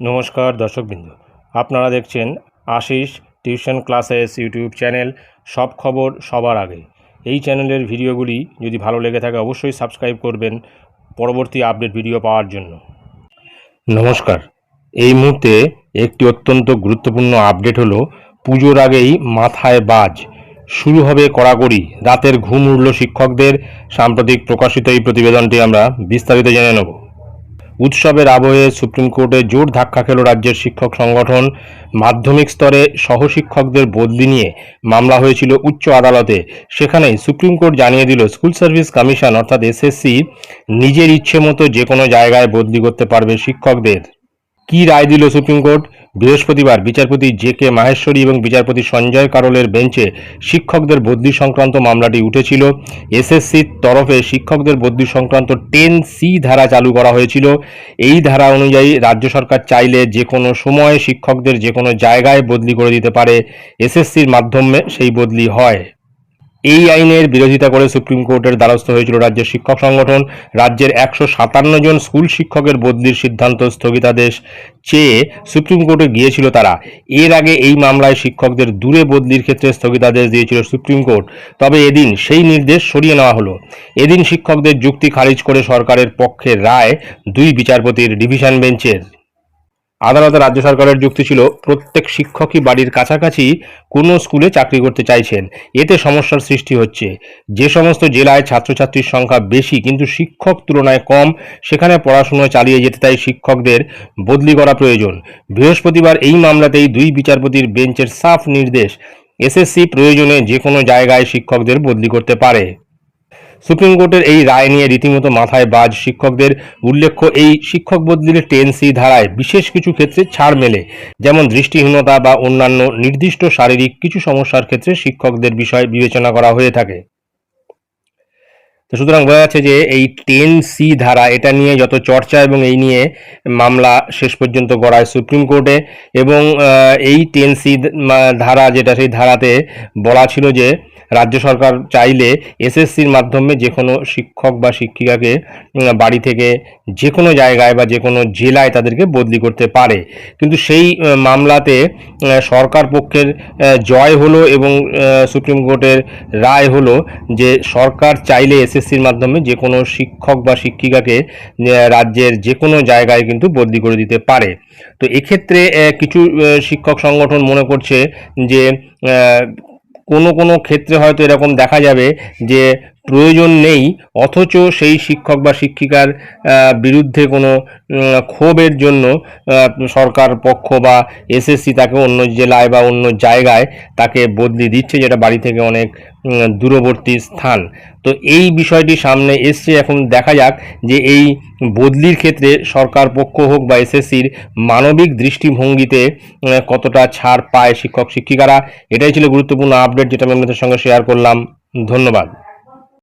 নমস্কার দর্শকবৃন্দ। আপনারা দেখছেন Ashis tuition classes YouTube channel সব খবর সবার আগে। এই চ্যানেলের ভিডিওগুলি যদি ভালো লেগে থাকে অবশ্যই সাবস্ক্রাইব করবেন পরবর্তী আপডেট ভিডিও পাওয়ার জন্য। নমস্কার। এই মুহূর্তে একটি অত্যন্ত গুরুত্বপূর্ণ আপডেট হলো, পুজোর আগেই মাথায় বাজ। শুরু হবে কড়াকড়ি। রাতের ঘুম উড়ল শিক্ষকদের। সাম্প্রতিক প্রকাশিত এই প্রতিবেদনটি আমরা বিস্তারিত জেনে নেব। উৎসবের আবহে সুপ্রিম কোর্টে জোর ধাক্কা খেল রাজ্যের শিক্ষক সংগঠন। মাধ্যমিক স্তরে সহশিক্ষকদের বদলি নিয়ে মামলা হয়েছিল উচ্চ আদালতে। সেখানে সুপ্রিম কোর্ট জানিয়ে দিল, স্কুল সার্ভিস কমিশন অর্থাৎ এসএসসি নিজের ইচ্ছে মতো যে কোনো জায়গায় বদলি করতে পারবে শিক্ষকদের। কি রায় দিল সুপ্রিম কোর্ট? বৃহস্পতিবার বিচারপতি জে কে মাহেশ্বরী এবং বিচারপতি সঞ্জয় কারোলের বেঞ্চে শিক্ষকদের বদলি সংক্রান্ত মামলাটি উঠেছিল। এসএসসির তরফে শিক্ষকদের বদলি সংক্রান্ত টেন সি ধারা চালু করা হয়েছিল। এই ধারা অনুযায়ী রাজ্য সরকার চাইলে যে কোনো সময়ে শিক্ষকদের যে কোনো জায়গায় বদলি করে দিতে পারে। এসএসসির মাধ্যমে সেই বদলি হয়। এই আইনের বিরোধিতা করে সুপ্রিম কোর্টের দ্বারস্থ হয়েছিল রাজ্যের শিক্ষক সংগঠন। রাজ্যের একশো সাতান্ন জন স্কুল শিক্ষকের বদলির সিদ্ধান্ত স্থগিতাদেশ চেয়ে সুপ্রিম কোর্টে গিয়েছিল তারা। এর আগে এই মামলায় শিক্ষকদের দূরে বদলির ক্ষেত্রে স্থগিতাদেশ দিয়েছিল সুপ্রিম কোর্ট। তবে এদিন সেই নির্দেশ সরিয়ে নেওয়া হলো। এদিন শিক্ষকদের যুক্তি খারিজ করে সরকারের পক্ষে রায় দুই বিচারপতির ডিভিশন বেঞ্চের। আদালতে রাজ্য সরকারের যুক্তি ছিল, প্রত্যেক শিক্ষকই বাড়ির কাছাকাছি কোনো স্কুলে চাকরি করতে চাইছেন। এতে সমস্যার সৃষ্টি হচ্ছে। যে সমস্ত জেলায় ছাত্রছাত্রীর সংখ্যা বেশি, কিন্তু শিক্ষক তুলনায় কম, সেখানে পড়াশুনো চালিয়ে যেতে তাই শিক্ষকদের বদলি করা প্রয়োজন। বৃহস্পতিবার এই মামলাতেই দুই বিচারপতির বেঞ্চের সাফ নির্দেশ, এসএসসি প্রয়োজনে যে কোনো জায়গায় শিক্ষকদের বদলি করতে পারে। সুপ্রিম কোর্টের এই রায় নিয়ে রীতিমতো মাথায় বাজ শিক্ষকদের। উল্লেখ্য, এই শিক্ষক বদলির টেন সি ধারায় বিশেষ কিছু ক্ষেত্রে ছাড় মেলে। যেমন দৃষ্টিহীনতা বা অন্যান্য নির্দিষ্ট শারীরিক কিছু সমস্যার ক্ষেত্রে শিক্ষকদের বিষয় বিবেচনা করা হয়ে থাকে। তো সুতরাং বোঝা যাচ্ছে যে এই টেন সি ধারা, এটা নিয়ে যত চর্চা এবং এই নিয়ে মামলা শেষ পর্যন্ত গড়ায় সুপ্রিম কোর্টে এবং এই টেন সি ধারা যেটা, সেই ধারাতে বলা ছিল যে রাজ্য সরকার চাইলে এসএসসির মাধ্যমে যে কোনো শিক্ষক বা শিক্ষিকাকে বাড়ি থেকে যে কোনো জায়গায় বা যে কোনো জেলায় তাদেরকে বদলি করতে পারে। কিন্তু সেই মামলাতে সরকার পক্ষের জয় হলো এবং সুপ্রিম কোর্টের রায় হলো যে সরকার চাইলে এসএসসির মাধ্যমে যে কোনো শিক্ষক বা শিক্ষিকাকে রাজ্যের যে কোনো জায়গায় কিন্তু বদলি করে দিতে পারে। তো এক্ষেত্রে কিছু শিক্ষক সংগঠন মনে করছে যে কোনো কোনো ক্ষেত্রে হয়তো এরকম দেখা যাবে যে প্রয়োজন নেই, অথচ সেই শিক্ষক বা শিক্ষিকার বিরুদ্ধে কোনো ক্ষোভের জন্য সরকার পক্ষ বা এসএসসি তাকে অন্য জেলায় বা অন্য জায়গায় তাকে বদলি দিচ্ছে, যেটা বাড়ি থেকে অনেক দূরবর্তী স্থান। তো এই বিষয়টি সামনে এসছে। এখন দেখা যাক যে এই বদলির ক্ষেত্রে সরকার পক্ষ হোক বা এসএসসির মানবিক দৃষ্টিভঙ্গিতে কতটা ছাড় পায় শিক্ষক শিক্ষিকারা এটাই ছিল গুরুত্বপূর্ণ আপডেট যেটা আমি আপনাদের সঙ্গে শেয়ার করলাম। ধন্যবাদ।